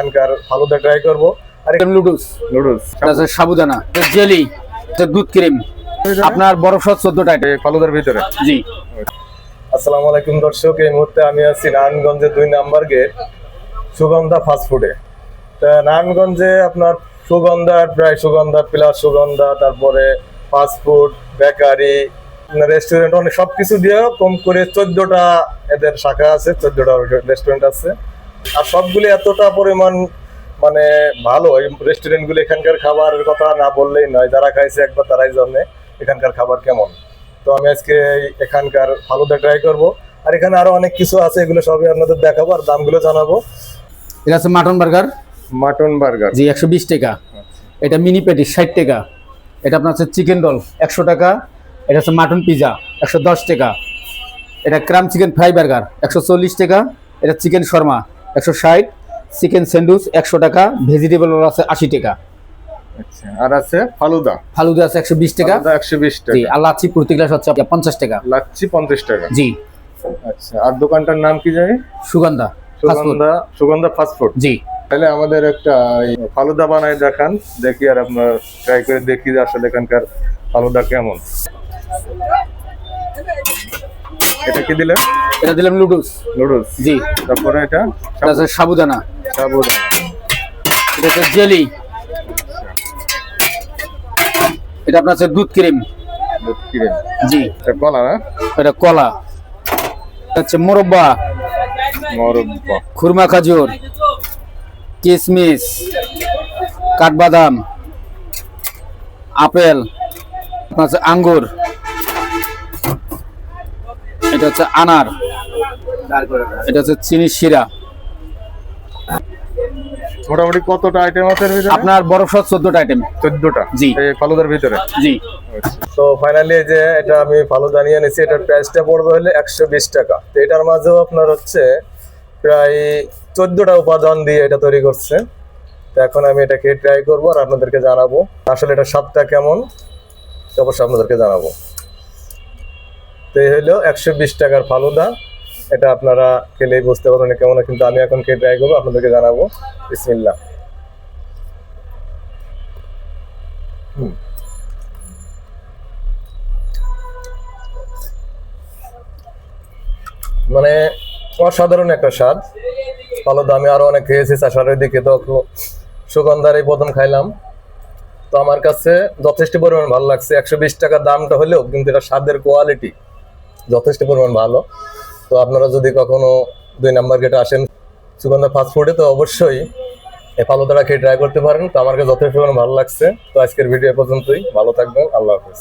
এখানকার ফালুদা ট্রাই করব। আর noodles noodles তারপরে সাবুদানা জেলি দুধ ক্রিম আপনার বরফ সহ চোদ্দটা আইটেম ফালুদার ভিতরে? জি। আসসালামু আলাইকুম দর্শক এই মুহূর্তে আমি আছি নারায়ণগঞ্জের দুই নাম্বার গেট সুগন্ধা ফাস্ট ফুডে তা নারায়ণগঞ্জে আপনার সুগন্ধা প্রায় সুগন্ধা প্লাস সুগন্ধা তারপরে ফাস্ট ফুড বেকারি রেস্টুরেন্ট অনেক সব কিছু দিয়ে কম করে চোদ্দটা এদের শাখা আছে চোদ্দটা রেস্টুরেন্ট আছে। আর সবগুলি এতটা পরিমাণ মানে ভালো এই রেস্টুরেন্টগুলো এখানকার খাবারের কথা না বললেই নয় যারা খাইছে একবার তারাই জানে এখানকার খাবার কেমন। তো আমি আজকে এখানকার ফালুদা ট্রাই করব। আর এখানে আরও অনেক কিছু আছে এগুলো সবই আপনাদের দেখাবো আর দামগুলো জানাব। এটা আছে mutton burger mutton burger ji একশো বিশ টাকা। এটা মিনি পেটি ষাট টাকা। এটা আপনার হচ্ছে চিকেন রোল একশো টাকা। এটা হচ্ছে মাটন পিজা একশো দশ টাকা। এটা ক্রাম চিকেন ফ্রাই বার্গার একশো চল্লিশ টাকা। এটা চিকেন শর্মা একশো ষাট চিকেন স্যান্ডউইচ একশো টাকা ভেজিটেবল রোল আছে আশি টাকা। আচ্ছা আর আছে ফালুদা। ফালুদা আছে একশো বিশ টাকা। একশো বিশ টাকা। আর লাচ্ছি প্রতি গ্লাস হচ্ছে আপনার পঞ্চাশ টাকা। লাচ্ছি পঞ্চাশ টাকা। জি। আচ্ছা আর দোকানটার নাম কি জানি? Sugandha Sugandha Sugandha fast food ji. তাহলে আমাদের একটা ফালুদা বানায় দেখান দেখি আর আপনার ট্রাই করে দেখি আসলে এখানকার ফালুদা কেমন। এটা কি দিলেন? এটা দিলাম নুডলস। নুডলস। জি। তারপরে এটা? আছে সাবুদানা। সাবুদানা। এটা হচ্ছে জেলি। এটা আপনার হচ্ছে দুধ ক্রিম। দুধ ক্রিম। জি। এটা কলা না? এটা কলা। এটা হচ্ছে মোরব্বা। মরব্বা। খুরমা খাজুর। কিশমিশ কাঠবাদাম। আপেল। আপনার হচ্ছে আঙ্গুর। এটা হচ্ছে আনার। এটা হচ্ছে চিনি শিরা। মোটামুটি কতটা আইটেম আছে এর ভিতরে? আপনার বরফ সহ চোদ্দটা আইটেম চোদ্দটা? জি। এই ফালুদার ভিতরে? জি। তো ফাইনালি যে এটা আমি ফালুদা নিয়ে নিয়েছি এটার প্রাইসটা পড়বে হলে একশো বিশ টাকা। তো এটার মাঝেও আপনার হচ্ছে প্রায় চোদ্দটা উপাদান দিয়ে এটা তৈরি করছে। তো এখন আমি এটাকে ট্রাই করব আর আপনাদেরকে জানাব। আসলে এটা স্বাদটা কেমন? অবশ্যই আপনাদেরকে জানাব। তো এই হলো একশো বিশ টাকার ফালুদা। এটা আপনারা খেলেই বুঝতে পারবেন কেমন, কিন্তু আমি এখন খেয়ে ট্রাই করব আপনাদেরকে জানাব। বিসমিল্লা মানে অসাধারণ একটা স্বাদ। ভালো দামে আরও অনেক খেয়েছি চাষারের দিকে তো সুগন্ধার এই প্রথম খাইলাম। তো আমার কাছে যথেষ্ট পরিমাণ ভালো লাগছে। একশো বিশ টাকা দামটা হলেও কিন্তু এটা স্বাদের কোয়ালিটি যথেষ্ট পরিমাণ ভালো। তো আপনারা যদি কখনো দুই নাম্বার গেটে আসেন, সুগন্ধা ফাস্ট ফুডে তো অবশ্যই এই ফালুদাটা খেয়ে ট্রাই করতে পারেন। তো আমার কাছে যথেষ্ট পরিমাণ ভালো লাগছে। তো আজকের ভিডিও পর্যন্তই। ভালো থাকবেন। আল্লাহ হাফিজ।